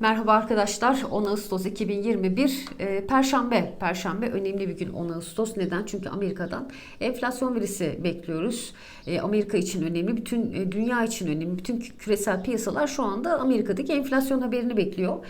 Merhaba arkadaşlar. 10 Ağustos 2021 e, Perşembe. Perşembe önemli bir gün 10 Ağustos. Neden? Çünkü Amerika'dan enflasyon verisi bekliyoruz. E, Amerika için önemli, bütün e, dünya için önemli. Bütün küresel piyasalar şu anda Amerika'daki enflasyon haberini bekliyor.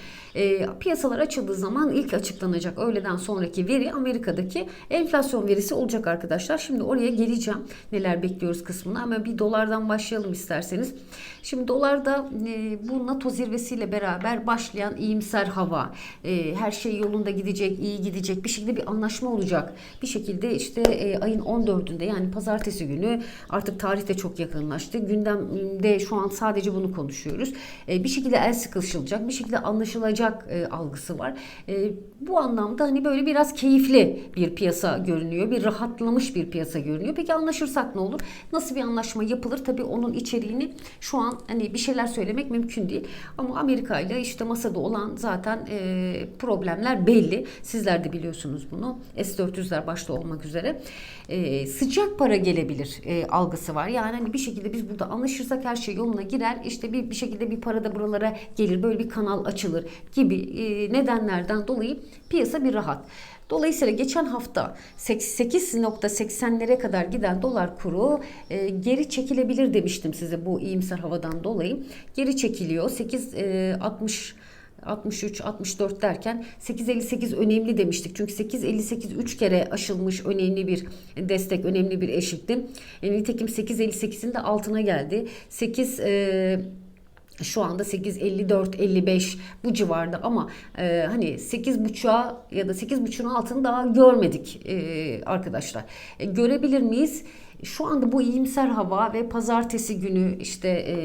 Piyasalar açıldığı zaman ilk açıklanacak öğleden sonraki veri Amerika'daki enflasyon verisi olacak arkadaşlar. Şimdi oraya geleceğim. Neler bekliyoruz kısmına ama bir dolardan başlayalım isterseniz. Şimdi dolarda e, bu NATO zirvesiyle beraber başlayan iyimser hava, e, her şey yolunda gidecek, iyi gidecek, bir şekilde bir anlaşma olacak. Bir şekilde işte e, ayın 14'ünde yani pazartesi günü artık tarih de çok yakınlaştı. Gündemde şu an sadece bunu konuşuyoruz. E, bir şekilde el sıkışılacak, bir şekilde anlaşılacak e, algısı var. E, bu anlamda hani böyle biraz keyifli bir piyasa görünüyor. Bir rahatlamış bir piyasa görünüyor. Peki anlaşırsak ne olur? Nasıl bir anlaşma yapılır? Tabii onun içeriğini şu an hani bir şeyler söylemek mümkün değil. Ama Amerika ile işte masada olan zaten e, problemler belli. Sizler de biliyorsunuz bunu. S-400'ler başta olmak üzere. E, sıcak para gelebilir e, algısı var. Yani hani bir şekilde biz burada anlaşırsak her şey yoluna girer. İşte bir, bir şekilde bir para da buralara gelir. Böyle bir kanal açılır gibi e, nedenlerden dolayı piyasa bir rahat. Dolayısıyla geçen hafta 88.80'lere kadar giden dolar kuru e, geri çekilebilir demiştim size bu iyimser havadan dolayı. Geri çekiliyor. 8.60 63, 64 derken 8.58 önemli demiştik. Çünkü 8.58 3 kere aşılmış önemli bir destek, önemli bir eşikti. E, nitekim 8.58'in de altına geldi. 8 e, şu anda 8.54 55 bu civarda ama e, hani 8.5'a ya da 8.5'un altını daha görmedik e, arkadaşlar. E, görebilir miyiz? Şu anda bu iyimser hava ve pazartesi günü işte e,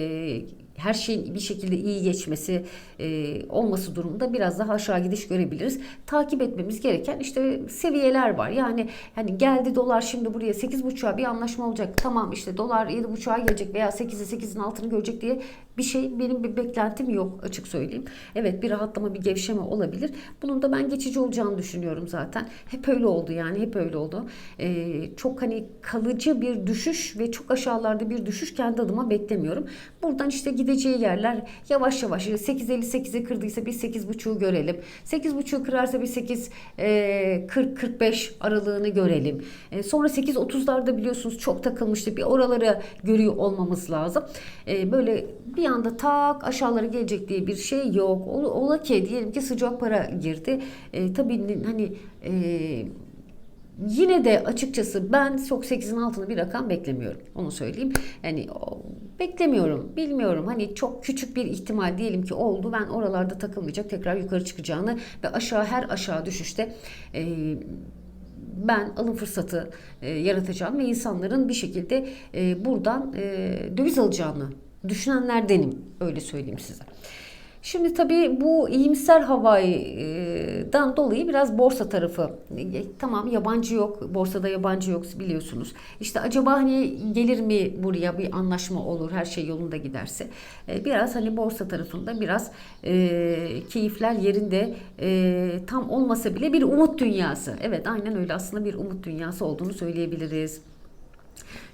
her şeyin bir şekilde iyi geçmesi e, olması durumunda biraz daha aşağı gidiş görebiliriz. Takip etmemiz gereken işte seviyeler var. Yani hani geldi dolar şimdi buraya 8.5'a bir anlaşma olacak. Tamam işte dolar 7.5'a gelecek veya 8'e 8'in altını görecek diye bir şey benim bir beklentim yok açık söyleyeyim. Evet bir rahatlama bir gevşeme olabilir. Bunun da ben geçici olacağını düşünüyorum zaten. Hep öyle oldu yani hep öyle oldu. Ee, çok hani kalıcı bir düşüş ve çok aşağılarda bir düşüş kendi adıma beklemiyorum. Buradan işte gideceği yerler yavaş yavaş 8.58'i kırdıysa bir 8.5'u görelim. 8.5'u kırarsa bir 8 e, 40 45 aralığını görelim. E, sonra 8.30'larda biliyorsunuz çok takılmıştı. Bir oraları görüyor olmamız lazım. E, böyle bir anda tak aşağılara gelecek diye bir şey yok. Ola ki diyelim ki sıcak para girdi. E, tabii hani e, Yine de açıkçası ben çok 8'in altında bir rakam beklemiyorum. Onu söyleyeyim. Yani beklemiyorum. Bilmiyorum. Hani çok küçük bir ihtimal diyelim ki oldu. Ben oralarda takılmayacak. Tekrar yukarı çıkacağını ve aşağı her aşağı düşüşte e, ben alım fırsatı e, yaratacağım ve insanların bir şekilde e, buradan e, döviz alacağını düşünenlerdenim. Öyle söyleyeyim size. Şimdi tabii bu iyimser havadan dolayı biraz borsa tarafı tamam yabancı yok borsada yabancı yok biliyorsunuz. İşte acaba hani gelir mi buraya bir anlaşma olur her şey yolunda giderse biraz hani borsa tarafında biraz e, keyifler yerinde e, tam olmasa bile bir umut dünyası. Evet aynen öyle aslında bir umut dünyası olduğunu söyleyebiliriz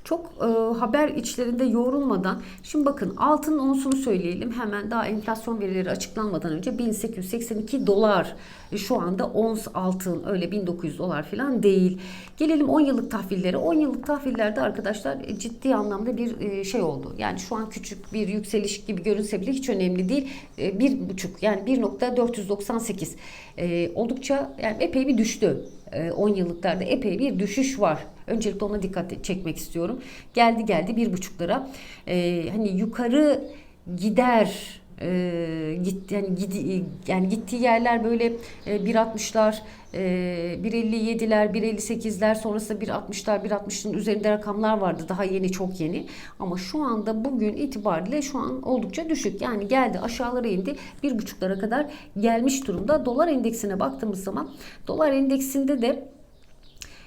çok e, haber içlerinde yoğrulmadan şimdi bakın altın onsunu söyleyelim hemen daha enflasyon verileri açıklanmadan önce 1882 dolar e, şu anda ons altın öyle 1900 dolar falan değil. Gelelim 10 yıllık tahvillere. 10 yıllık tahvillerde arkadaşlar e, ciddi anlamda bir e, şey oldu. Yani şu an küçük bir yükseliş gibi görünse bile hiç önemli değil. E, bir buçuk yani 1.498 e, oldukça yani epey bir düştü. 10 yıllıklarda epey bir düşüş var. Öncelikle ona dikkat çekmek istiyorum. Geldi geldi bir buçuklara. Ee, hani yukarı gider e, git yani gidi, yani gittiği yerler böyle e, 1.60'lar, e, 1.57'ler, 1.58'ler sonrasında 1.60'lar, 1.60'ın üzerinde rakamlar vardı. Daha yeni, çok yeni. Ama şu anda bugün itibariyle şu an oldukça düşük. Yani geldi aşağılara indi. 1.5'lara kadar gelmiş durumda. Dolar endeksine baktığımız zaman dolar endeksinde de E,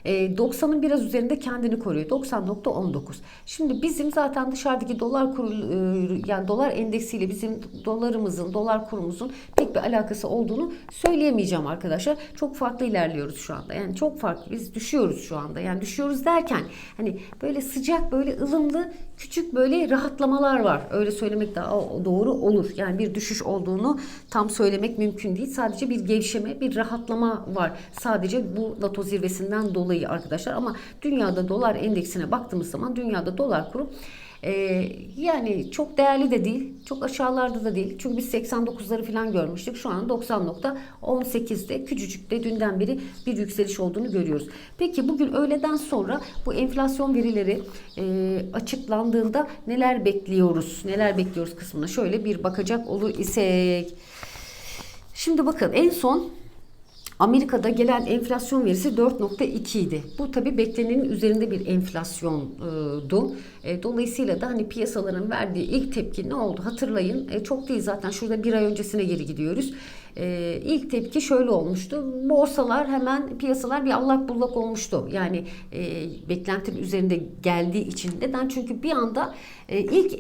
90'ın biraz üzerinde kendini koruyor. 90.19. Şimdi bizim zaten dışarıdaki dolar kuru e, yani dolar endeksiyle bizim dolarımızın, dolar kurumuzun pek bir alakası olduğunu söyleyemeyeceğim arkadaşlar. Çok farklı ilerliyoruz şu anda. Yani çok farklı. Biz düşüyoruz şu anda. Yani düşüyoruz derken hani böyle sıcak, böyle ılımlı küçük böyle rahatlamalar var. Öyle söylemek daha doğru olur. Yani bir düşüş olduğunu tam söylemek mümkün değil. Sadece bir gevşeme, bir rahatlama var. Sadece bu NATO zirvesinden dolayı arkadaşlar. Ama dünyada dolar endeksine baktığımız zaman dünyada dolar kuru ee, yani çok değerli de değil, çok aşağılarda da değil. Çünkü biz 89'ları falan görmüştük. Şu an 90.18'de küçücük de dünden beri bir yükseliş olduğunu görüyoruz. Peki bugün öğleden sonra bu enflasyon verileri e, açıklandığında neler bekliyoruz? Neler bekliyoruz kısmına şöyle bir bakacak olur isek. Şimdi bakın en son Amerika'da gelen enflasyon verisi 4.2 idi. Bu tabi beklenenin üzerinde bir enflasyondu. E, dolayısıyla da hani piyasaların verdiği ilk tepki ne oldu? Hatırlayın e, çok değil zaten şurada bir ay öncesine geri gidiyoruz. E, ilk tepki şöyle olmuştu. Borsalar hemen piyasalar bir allak bullak olmuştu. Yani beklentinin üzerinde geldiği için. Neden? Çünkü bir anda ilk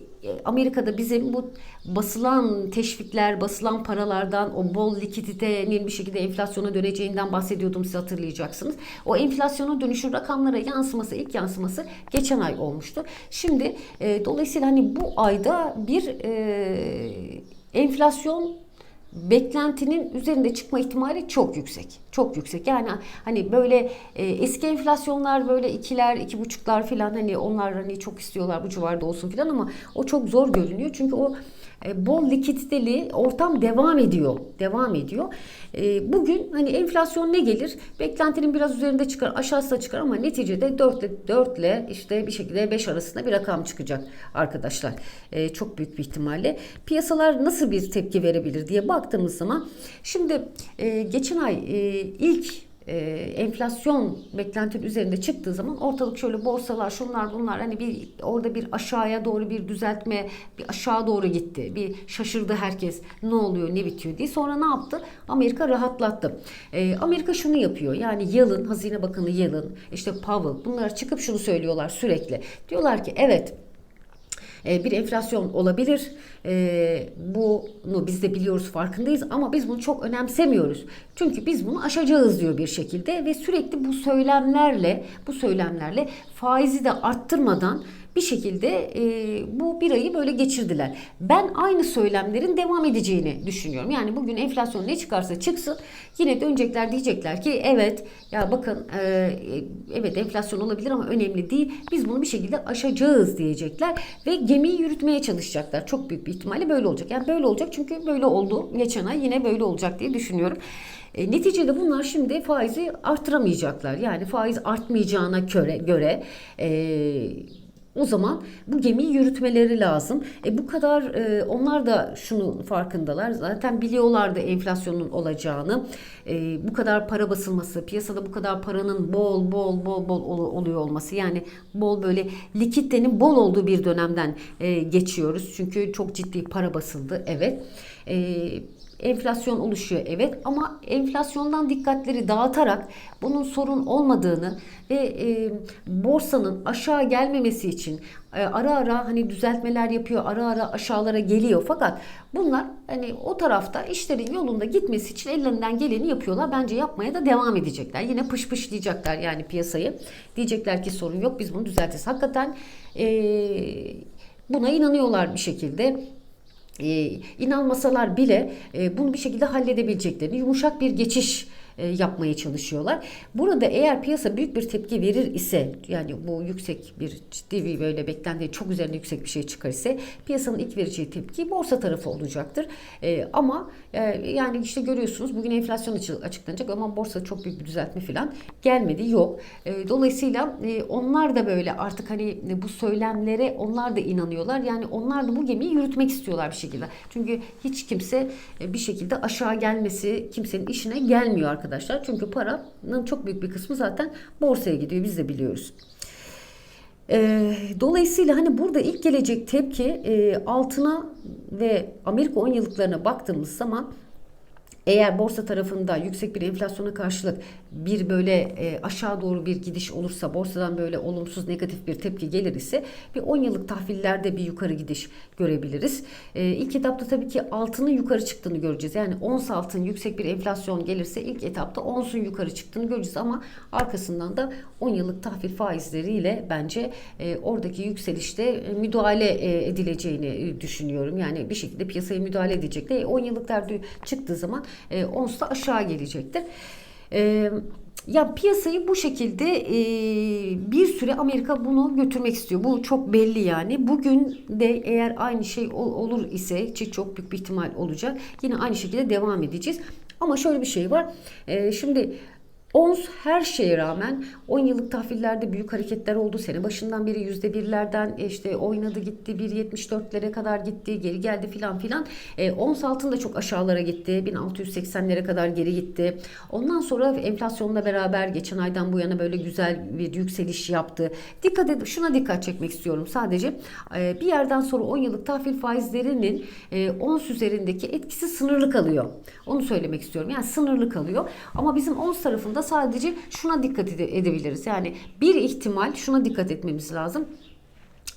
Amerika'da bizim bu basılan teşvikler, basılan paralardan o bol likiditenin bir şekilde enflasyona döneceğinden bahsediyordum siz hatırlayacaksınız. O enflasyona dönüşün rakamlara yansıması, ilk yansıması geçen ay olmuştu. Şimdi e, dolayısıyla hani bu ayda bir e, enflasyon beklentinin üzerinde çıkma ihtimali çok yüksek. Çok yüksek. Yani hani böyle e, eski enflasyonlar böyle ikiler, iki buçuklar falan hani onlar hani çok istiyorlar bu civarda olsun falan ama o çok zor görünüyor. Çünkü o bol likiditeli ortam devam ediyor. Devam ediyor. E, bugün hani enflasyon ne gelir? Beklentinin biraz üzerinde çıkar, aşağısına çıkar ama neticede 4 ile 4 ile işte bir şekilde 5 arasında bir rakam çıkacak arkadaşlar. E, çok büyük bir ihtimalle. Piyasalar nasıl bir tepki verebilir diye baktığımız zaman şimdi geçen ay ilk e, enflasyon beklentinin üzerinde çıktığı zaman ortalık şöyle borsalar şunlar bunlar hani bir orada bir aşağıya doğru bir düzeltme bir aşağı doğru gitti. Bir şaşırdı herkes ne oluyor ne bitiyor diye. Sonra ne yaptı? Amerika rahatlattı. E, Amerika şunu yapıyor. Yani Yellen, Hazine Bakanı Yellen, işte Powell bunlar çıkıp şunu söylüyorlar sürekli. Diyorlar ki evet bir enflasyon olabilir. E, bunu biz de biliyoruz farkındayız ama biz bunu çok önemsemiyoruz. Çünkü biz bunu aşacağız diyor bir şekilde ve sürekli bu söylemlerle bu söylemlerle faizi de arttırmadan bir şekilde e, bu bir ayı böyle geçirdiler. Ben aynı söylemlerin devam edeceğini düşünüyorum. Yani bugün enflasyon ne çıkarsa çıksın yine dönecekler diyecekler ki evet ya bakın e, evet enflasyon olabilir ama önemli değil. Biz bunu bir şekilde aşacağız diyecekler ve gemiyi yürütmeye çalışacaklar. Çok büyük bir ihtimalle böyle olacak. Yani böyle olacak çünkü böyle oldu geçen ay yine böyle olacak diye düşünüyorum. E, neticede bunlar şimdi faizi arttıramayacaklar. Yani faiz artmayacağına göre, göre e, o zaman bu gemiyi yürütmeleri lazım. E bu kadar e, onlar da şunun farkındalar. Zaten biliyorlardı enflasyonun olacağını. E, bu kadar para basılması, piyasada bu kadar paranın bol bol bol bol oluyor olması. Yani bol böyle likiditenin bol olduğu bir dönemden e, geçiyoruz. Çünkü çok ciddi para basıldı. Evet. E, enflasyon oluşuyor evet. Ama enflasyondan dikkatleri dağıtarak bunun sorun olmadığını ve e, borsanın aşağı gelmemesi için e, ara ara hani düzeltmeler yapıyor ara ara aşağılara geliyor. Fakat bunlar hani o tarafta işlerin yolunda gitmesi için ellerinden geleni yapıyorlar. Bence yapmaya da devam edecekler. Yine pış pışlayacaklar yani piyasayı. Diyecekler ki sorun yok biz bunu düzeltiriz hakikaten e, buna inanıyorlar bir şekilde e, inanmasalar bile e, bunu bir şekilde halledebileceklerini, yumuşak bir geçiş e, yapmaya çalışıyorlar. Burada eğer piyasa büyük bir tepki verir ise yani bu yüksek bir ciddi bir böyle beklendiği çok üzerinde yüksek bir şey çıkar ise piyasanın ilk vereceği tepki borsa tarafı olacaktır. E, ama e, yani işte görüyorsunuz bugün enflasyon açıklanacak ama borsa çok büyük bir düzeltme falan gelmedi yok. Dolayısıyla onlar da böyle artık hani bu söylemlere onlar da inanıyorlar. Yani onlar da bu gemiyi yürütmek istiyorlar bir şekilde. Çünkü hiç kimse bir şekilde aşağı gelmesi kimsenin işine gelmiyor arkadaşlar. Çünkü paranın çok büyük bir kısmı zaten borsaya gidiyor. Biz de biliyoruz. E, dolayısıyla hani burada ilk gelecek tepki e, altına ve Amerika 10 yıllıklarına baktığımız zaman eğer borsa tarafında yüksek bir enflasyona karşılık bir böyle e, aşağı doğru bir gidiş olursa borsadan böyle olumsuz negatif bir tepki gelir ise bir 10 yıllık tahvillerde bir yukarı gidiş görebiliriz. E, ilk etapta tabii ki altının yukarı çıktığını göreceğiz. Yani ons altın yüksek bir enflasyon gelirse ilk etapta onsun yukarı çıktığını göreceğiz ama arkasından da 10 yıllık tahvil faizleriyle bence e, oradaki yükselişte e, müdahale e, edileceğini e, düşünüyorum. Yani bir şekilde piyasaya müdahale edecekler. E, 10 yıllıklar çıktığı zaman e, ons da aşağı gelecektir. E, ya piyasayı bu şekilde e, bir süre Amerika bunu götürmek istiyor. Bu çok belli yani. Bugün de eğer aynı şey ol, olur ise ki çok büyük bir ihtimal olacak. Yine aynı şekilde devam edeceğiz. Ama şöyle bir şey var. E, şimdi Ons her şeye rağmen 10 yıllık tahvillerde büyük hareketler oldu. Sene başından beri %1'lerden işte oynadı gitti 1.74'lere kadar gitti geri geldi filan filan. E, ons altın da çok aşağılara gitti 1680'lere kadar geri gitti. Ondan sonra enflasyonla beraber geçen aydan bu yana böyle güzel bir yükseliş yaptı. Dikkat edin şuna dikkat çekmek istiyorum sadece. E, bir yerden sonra 10 yıllık tahvil faizlerinin e, ons üzerindeki etkisi sınırlı kalıyor. Onu söylemek istiyorum. Yani sınırlı kalıyor. Ama bizim ons tarafında sadece şuna dikkat ede- edebiliriz. Yani bir ihtimal şuna dikkat etmemiz lazım.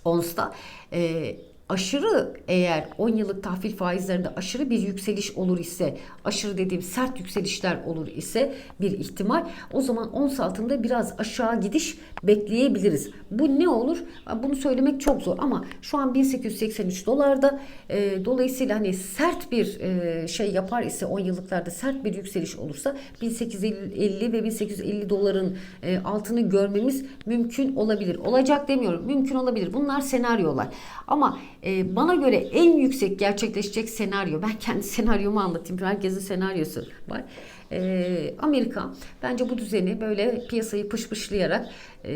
ONS'ta e, aşırı eğer 10 yıllık tahvil faizlerinde aşırı bir yükseliş olur ise aşırı dediğim sert yükselişler olur ise bir ihtimal o zaman ons altında biraz aşağı gidiş bekleyebiliriz. Bu ne olur? Bunu söylemek çok zor ama şu an 1883 dolarda e, dolayısıyla hani sert bir e, şey yapar ise 10 yıllıklarda sert bir yükseliş olursa 1850 ve 1850 doların e, altını görmemiz mümkün olabilir. Olacak demiyorum. Mümkün olabilir. Bunlar senaryolar. Ama e, bana göre en yüksek gerçekleşecek senaryo ben kendi senaryomu anlatayım. Herkesin senaryosu var. E, Amerika bence bu düzeni böyle piyasayı pışpışlayarak e,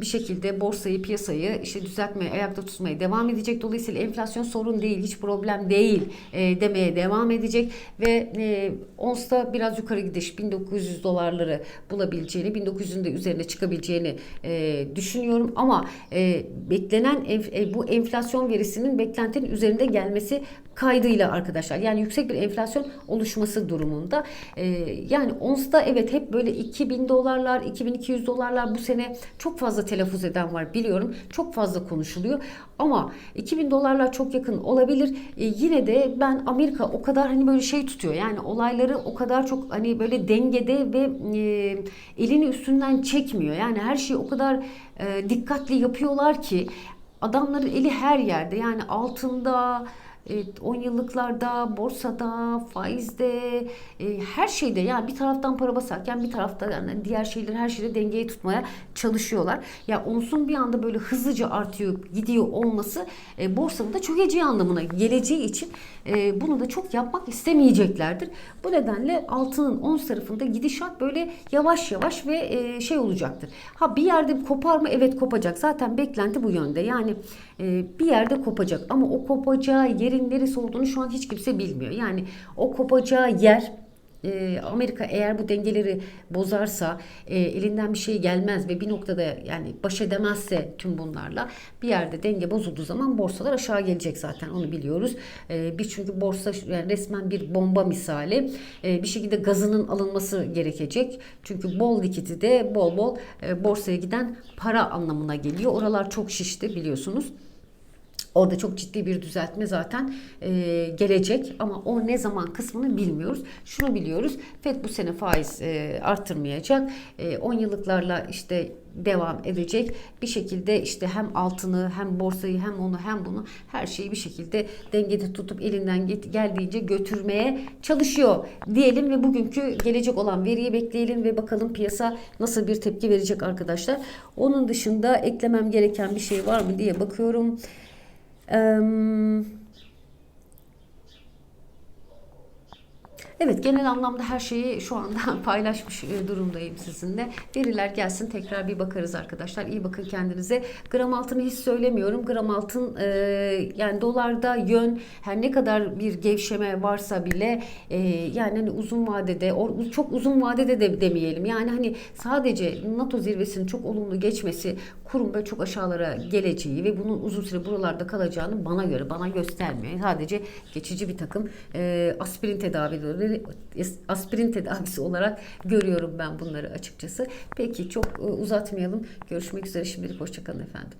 bir şekilde borsayı piyasayı işte düzeltmeye ayakta tutmaya devam edecek. Dolayısıyla enflasyon sorun değil hiç problem değil e, demeye devam edecek. Ve e, onsta biraz yukarı gidiş. 1900 dolarları bulabileceğini 1900'ün de üzerine çıkabileceğini e, düşünüyorum. Ama e, beklenen enf- e, bu enflasyon verisinin beklentinin üzerinde gelmesi kaydıyla arkadaşlar yani yüksek bir enflasyon oluşması durumunda e, yani onsta evet hep böyle 2000 dolarlar 2200 dolarlar bu sene çok fazla telaffuz eden var biliyorum. Çok fazla konuşuluyor ama 2000 dolarlar çok yakın olabilir. E, yine de ben Amerika o kadar hani böyle şey tutuyor. Yani olayları o kadar çok hani böyle dengede ve e, elini üstünden çekmiyor. Yani her şeyi o kadar e, dikkatli yapıyorlar ki adamların eli her yerde. Yani altında Evet, 10 yıllıklarda, borsada, faizde, e, her şeyde yani bir taraftan para basarken bir tarafta yani diğer şeyleri her şeyde dengeye tutmaya çalışıyorlar. Ya onsun bir anda böyle hızlıca artıyor, gidiyor olması e, borsanın da çökeceği anlamına geleceği için e, bunu da çok yapmak istemeyeceklerdir. Bu nedenle altının ons tarafında gidişat böyle yavaş yavaş ve e, şey olacaktır. Ha bir yerde kopar mı? Evet kopacak. Zaten beklenti bu yönde. Yani bir yerde kopacak ama o kopacağı yerin neresi olduğunu şu an hiç kimse bilmiyor. Yani o kopacağı yer e, Amerika eğer bu dengeleri bozarsa e, elinden bir şey gelmez ve bir noktada yani baş edemezse tüm bunlarla bir yerde denge bozulduğu zaman borsalar aşağı gelecek zaten onu biliyoruz. E, bir çünkü borsa yani resmen bir bomba misali e, bir şekilde gazının alınması gerekecek. Çünkü bol likiti de bol bol e, borsaya giden para anlamına geliyor. Oralar çok şişti biliyorsunuz. Orada çok ciddi bir düzeltme zaten e, gelecek ama o ne zaman kısmını bilmiyoruz. Şunu biliyoruz. FED bu sene faiz e, artırmayacak. E, 10 yıllıklarla işte devam edecek. Bir şekilde işte hem altını hem borsayı hem onu hem bunu her şeyi bir şekilde dengede tutup elinden geldiğince götürmeye çalışıyor diyelim ve bugünkü gelecek olan veriyi bekleyelim ve bakalım piyasa nasıl bir tepki verecek arkadaşlar. Onun dışında eklemem gereken bir şey var mı diye bakıyorum. Um, Evet genel anlamda her şeyi şu anda paylaşmış e, durumdayım sizinle. Veriler gelsin tekrar bir bakarız arkadaşlar. İyi bakın kendinize. Gram altını hiç söylemiyorum. Gram altın e, yani dolarda yön her ne kadar bir gevşeme varsa bile e, yani hani uzun vadede o, çok uzun vadede de demeyelim. Yani hani sadece NATO zirvesinin çok olumlu geçmesi kurum böyle çok aşağılara geleceği ve bunun uzun süre buralarda kalacağını bana göre bana göstermiyor. Sadece geçici bir takım e, aspirin tedavileri aspirin, tedavisi olarak görüyorum ben bunları açıkçası. Peki çok e, uzatmayalım. Görüşmek üzere şimdilik hoşçakalın efendim.